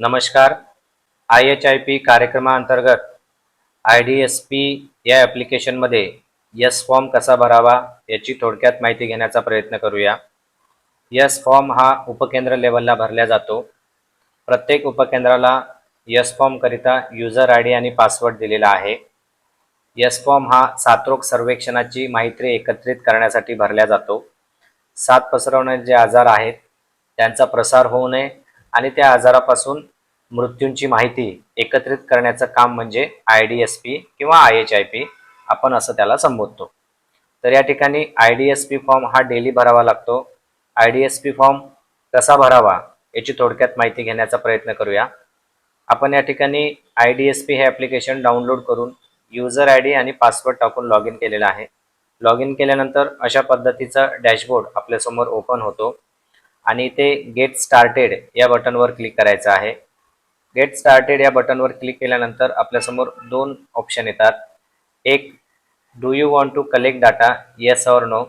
नमस्कार. I H I P कार्यक्रमाअंतर्गत I D S P या ॲप्लिकेशनमध्ये यस फॉर्म कसा भरावा याची थोडक्यात माहिती घेण्याचा प्रयत्न करूया. यस फॉर्म हा उपकेंद्र लेवलला भरला जातो. प्रत्येक उपकेंद्राला यस फॉर्मकरिता युजर आय डी आणि पासवर्ड दिलेला आहे. यस फॉर्म हा सातरोग सर्वेक्षणाची माहिती एकत्रित करण्यासाठी भरला जातो. सात पसरवणारे जे आजार आहेत त्यांचा प्रसार होऊ नये आणि त्या आजारापासून मृत्यूंची माहिती एकत्रित करण्याचं काम म्हणजे आय डी एस पी किंवा आय एच आय पी आपण असं त्याला संबोधतो. तर या ठिकाणी I D S P form हा डेली भरावा लागतो. I D S P form कसा भरावा याची थोडक्यात माहिती घेण्याचा प्रयत्न करूया. आपण या ठिकाणी आय डी एस पी हे ॲप्लिकेशन डाउनलोड करून युजर आय डी आणि पासवर्ड टाकून लॉग इन केलेलं आहे. लॉग इन केल्यानंतर अशा पद्धतीचा डॅशबोर्ड आपल्यासमोर ओपन होतो. आणि इथे गेट स्टार्टेड या बटनवर क्लिक करायचं आहे. गेट स्टार्टेड या बटनवर क्लिक केल्यानंतर आपल्यासमोर दोन ऑप्शन येतात. एक do you want to collect data yes और नो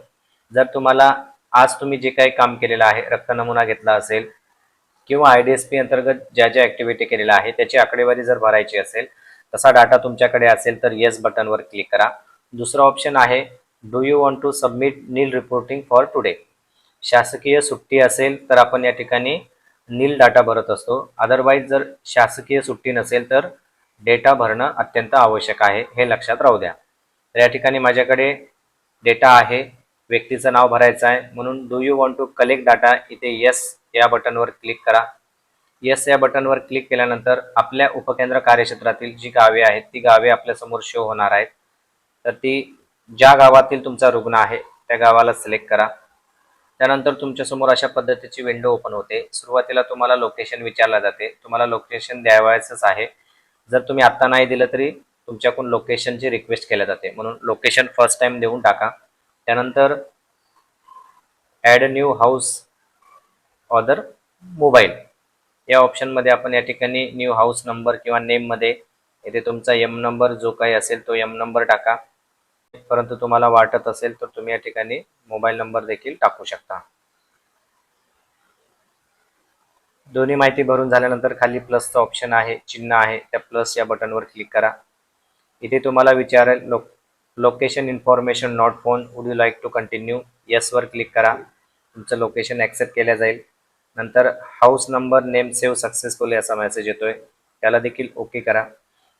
जर तुम्हाला आज तुम्ही जे काही काम केलेलं आहे रक्त नमुना घेतला असेल किंवा आय डी एस पी अंतर्गत ज्या ज्या ॲक्टिव्हिटी केलेल्या आहे त्याची आकडेवारी जर भरायची असेल तसा डाटा तुमच्याकडे असेल तर येस बटनवर क्लिक करा. दुसरा ऑप्शन आहे do you want to submit nil reporting for today शासकीय सुट्टी असेल तर आपण या ठिकाणी नील डाटा भरत असतो. अदरवाईज जर शासकीय सुट्टी नसेल तर डेटा भरणं अत्यंत आवश्यक आहे हे लक्षात राहू द्या. तर या ठिकाणी माझ्याकडे डेटा आहे व्यक्तीचं नाव भरायचं आहे. म्हणून do you want to collect data इथे येस या बटनवर क्लिक करा. येस या बटनवर क्लिक केल्यानंतर आपल्या उपकेंद्र कार्यक्षेत्रातील जी गावे आहेत ती गावे आपल्यासमोर शो होणार आहेत. तर ती ज्या गावातील तुमचा रुग्ण आहे त्या गावाला सिलेक्ट करा. त्यानंतर तुमच्यासमोर अशा पद्धतीची विंडो ओपन होते. सुरुवातीला तुम्हाला लोकेशन विचारलं जाते. तुम्हाला लोकेशन द्यावायचंच आहे. जर तुम्ही आत्ता नाही दिलं तरी तुमच्याकडून लोकेशनची रिक्वेस्ट केल्या जाते. म्हणून लोकेशन फर्स्ट टाइम देऊन टाका. त्यानंतर add new house other mobile या ऑप्शनमध्ये आपण या ठिकाणी न्यू हाऊस नंबर किंवा नेममध्ये येथे तुमचा एम नंबर जो काही असेल तो एम नंबर टाका. परंतु तुम्हाला वाटत असेल तर तुम्ही या ठिकाणी मोबाईल नंबर देखील टाकू शकता. दोन्ही माहिती भरून झाल्यानंतर खाली प्लसचं ऑप्शन आहे चिन्ह आहे. त्या प्लस या बटनवर क्लिक करा. इथे तुम्हाला विचारेल lo location information not phone would you like to continue येसवर click करा. तुमचं लोकेशन ॲक्सेप्ट केलं जाईल. नंतर house number name save successfully असा मेसेज येतोय. त्याला देखील ओके करा.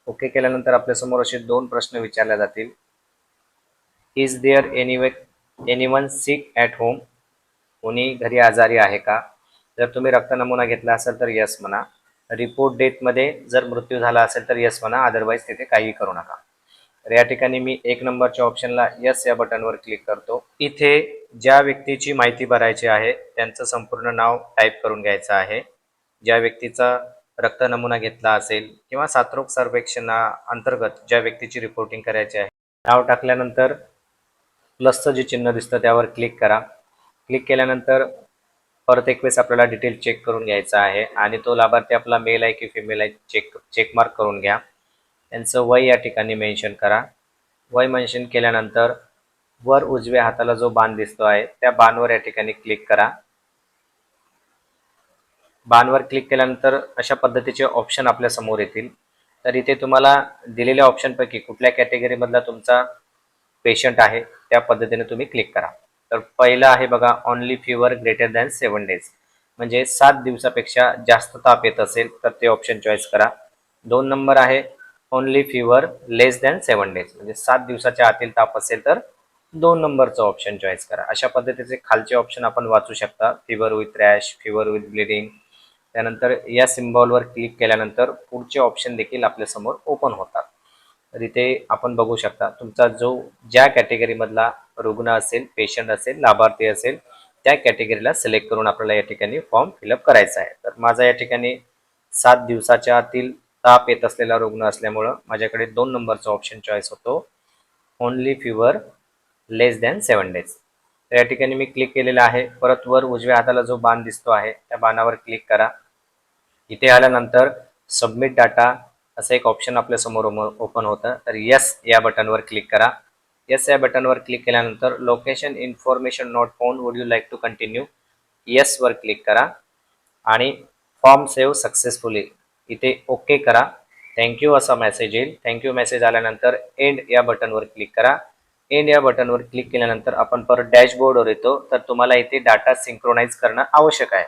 ओके केल्यानंतर आपल्यासमोर असे दोन प्रश्न विचारले जातील. Is there anyway anyone any one sick at home कोणी घरी आजारी आहे का? जर तुम्ही रक्त नमुना घेतला असेल तर यस म्हणा. रिपोर्ट डेटमध्ये जर मृत्यू झाला असेल तर यस म्हणा. अदरवाईज तिथे काहीही करू नका. तर या ठिकाणी मी एक नंबरच्या ऑप्शनला यस या बटनवर क्लिक करतो. इथे ज्या व्यक्तीची माहिती भरायची आहे त्यांचं संपूर्ण नाव टाईप करून घ्यायचं आहे. ज्या व्यक्तीचा रक्त नमुना घेतला असेल किंवा साथरोग सर्वेक्षणा अंतर्गत ज्या व्यक्तीची रिपोर्टिंग करायची आहे नाव टाकल्यानंतर प्लसचं जे चिन्ह दिसतं त्यावर क्लिक करा. क्लिक केल्यानंतर परत एक वेळेस आपल्याला डिटेल चेक करून घ्यायचा आहे आणि तो लाभार्थी आपला मेल आहे की फिमेल आहे चेक चेकमार्क करून घ्या. त्यांचं वय या ठिकाणी मेन्शन करा. वय मेन्शन केल्यानंतर वर उजव्या हाताला जो बाण दिसतो आहे त्या बाणवर या ठिकाणी क्लिक करा. बाणवर क्लिक केल्यानंतर अशा पद्धतीचे ऑप्शन आपल्यासमोर येतील. तर इथे तुम्हाला दिलेल्या ऑप्शनपैकी कुठल्या कॅटेगरीमधला तुमचा पेशंट आहे त्या पद्धतीने तुम्ही क्लिक करा. तर पहिलं आहे बघा only fever greater than seven days म्हणजे सात दिवसापेक्षा जास्त ताप येत असेल तर ते ऑप्शन चॉईस करा. दोन नंबर आहे only fever less than seven days म्हणजे सात दिवसाच्या आतील ताप असेल तर दोन नंबरचं ऑप्शन चॉईस करा. अशा पद्धतीचे खालचे ऑप्शन आपण वाचू शकता. Fever with rash fever with bleeding त्यानंतर या सिम्बॉलवर क्लिक केल्यानंतर पुढचे ऑप्शन देखील आपल्यासमोर ओपन होतात. तर इथे आपण बघू शकता. तुमचा जो ज्या कॅटेगरीमधला रुग्ण असेल पेशंट असेल लाभार्थी असेल त्या कॅटेगरीला सिलेक्ट करून आपल्याला या ठिकाणी फॉर्म फिलअप करायचा आहे. तर माझा या ठिकाणी सात दिवसाच्या आतील ताप येत असलेला रुग्ण असल्यामुळं माझ्याकडे दोन नंबरचा ऑप्शन चॉईस होतो. Only fever less than seven days तर या ठिकाणी मी क्लिक केलेलं आहे. परत वर उजव्या हाताला जो बाण दिसतो आहे त्या बाणावर क्लिक करा. इथे आल्यानंतर सबमिट डाटा असं एक ऑप्शन आपल्यासमोर ओपन होतं. तर यस या बटनवर क्लिक करा. यस या बटनवर क्लिक केल्यानंतर location information not phone would you like to continue येसवर click करा. आणि फॉर्म सेव्ह सक्सेसफुली इथे ओके करा. थँक्यू असा मेसेज येईल. थँक्यू मेसेज आल्यानंतर एंड या बटनवर क्लिक करा. एंड या बटनवर क्लिक केल्यानंतर आपण परत डॅशबोर्डवर येतो. तर तुम्हाला इथे डाटा सिंक्रोनाइज करणं आवश्यक आहे.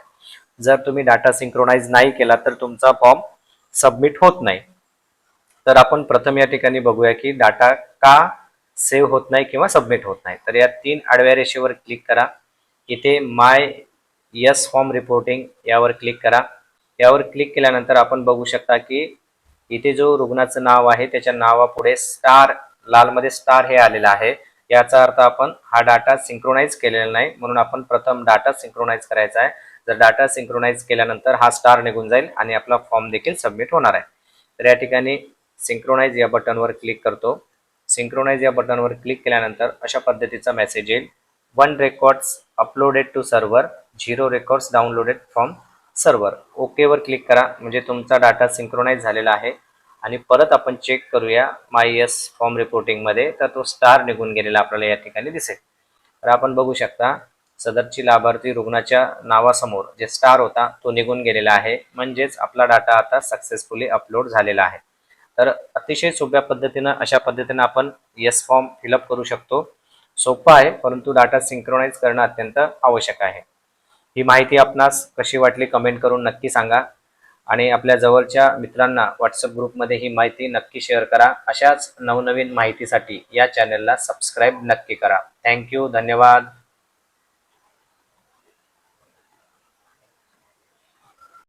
जर तुम्ही डाटा सिंक्रोनाइज नाही केला तर तुमचा फॉर्म सबमिट होत नाही. तर आपण प्रथम या ठिकाणी बघूया की डाटा का सेव्ह होत नाही किंवा सबमिट होत नाही. तर या तीन आडव्या रेषेवर क्लिक करा. इथे माय यस फॉर्म रिपोर्टिंग यावर क्लिक करा. यावर क्लिक केल्यानंतर आपण बघू शकता की इथे जो रुग्णाचं नाव आहे त्याच्या नावापुढे स्टार लालमध्ये स्टार हे आलेलं आहे. याचा अर्थ आपण हा डाटा सिंक्रोनाइज केलेला नाही. म्हणून आपण प्रथम डाटा सिंक्रोनाइज करायचा आहे. जर डाटा सिंक्रोनाइज केल्यानंतर हा स्टार निघून जाईल आणि आपला फॉर्म देखील सबमिट होणार आहे. तर या ठिकाणी सिंक्रोनाइज या बटनवर क्लिक करतो. सिंक्रोनाइज या बटनवर क्लिक केल्यानंतर अशा पद्धतीचा मेसेज येईल. One records uploaded to server zero records downloaded from server ओकेवर click करा. म्हणजे तुमचा डाटा सिंक्रोनाइज झालेला आहे. आणि परत आपण चेक करूया माय यस फॉर्म रिपोर्टिंगमध्ये तर तो स्टार निघून गेलेला आपल्याला या ठिकाणी दिसेल. तर आपण बघू शकता सदरची लाभार्थी रुग्णाच्या नावासमोर जे स्टार होता तो निघून गेलेला आहे. म्हणजेच आपला डाटा आता सक्सेसफुली अपलोड झालेला आहे. तर अतिशय सोप्या पद्धतीनं अशा पद्धतीनं आपण येस फॉर्म फिलअप करू शकतो. सोपं आहे परंतु डाटा सिंक्रोनाइज करणं अत्यंत आवश्यक आहे. ही माहिती आपणास कशी वाटली कमेंट करून नक्की सांगा. आणि आपल्या जवळच्या मित्रांना व्हॉट्सअप ग्रुपमध्ये ही माहिती नक्की शेअर करा. अशाच नवनवीन माहितीसाठी या चॅनलला सबस्क्राईब नक्की करा. थँक्यू धन्यवाद.